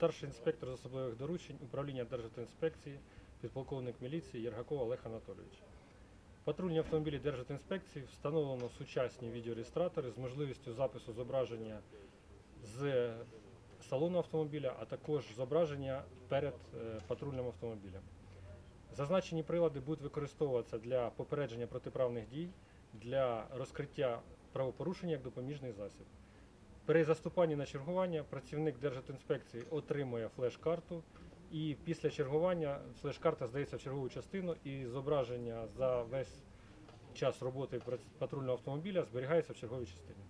старший інспектор з особливих доручень управління Державтоінспекції, підполковник міліції Єргаков Олег Анатолійович. Патрульні автомобілі Державтоінспекції встановлено сучасні відеореєстратори з можливістю запису зображення з салону автомобіля, а також зображення перед е, патрульним автомобілем. Зазначені прилади будуть використовуватися для попередження протиправних дій, для розкриття правопорушення як допоміжний засіб. При заступанні на чергування працівник Державтоінспекції отримує флеш-карту, і після чергування флеш-карта здається в чергову частину, і зображення за весь час роботи патрульного автомобіля зберігається в черговій частині.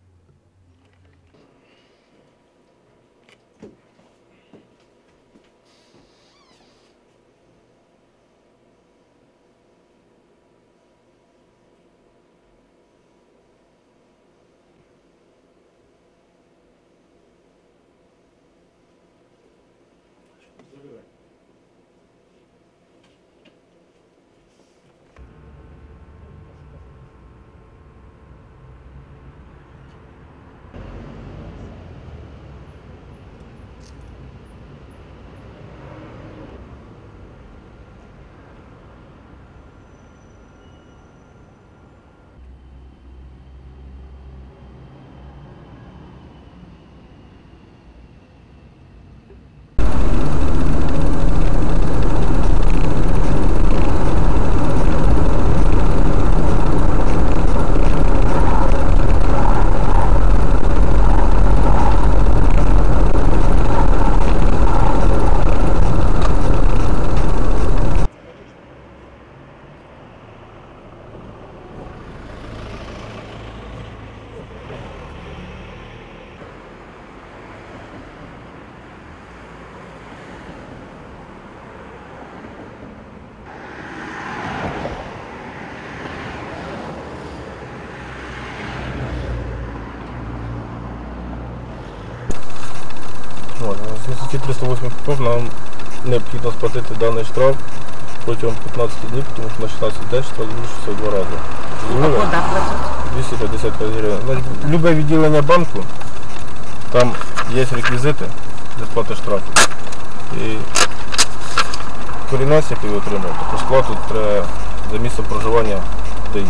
От, на статті 308 КП нам необхідно сплатити даний штраф протягом 15 днів, тому що на 16 день штраф збільшився в два рази. Зрозуміли? Куди платити? 255 гривень. Значить, любе відділення банку, там є реквізити для сплати штрафу. І корінець, який ви отримаєте, то сплату треба за місцем проживання ДАІ.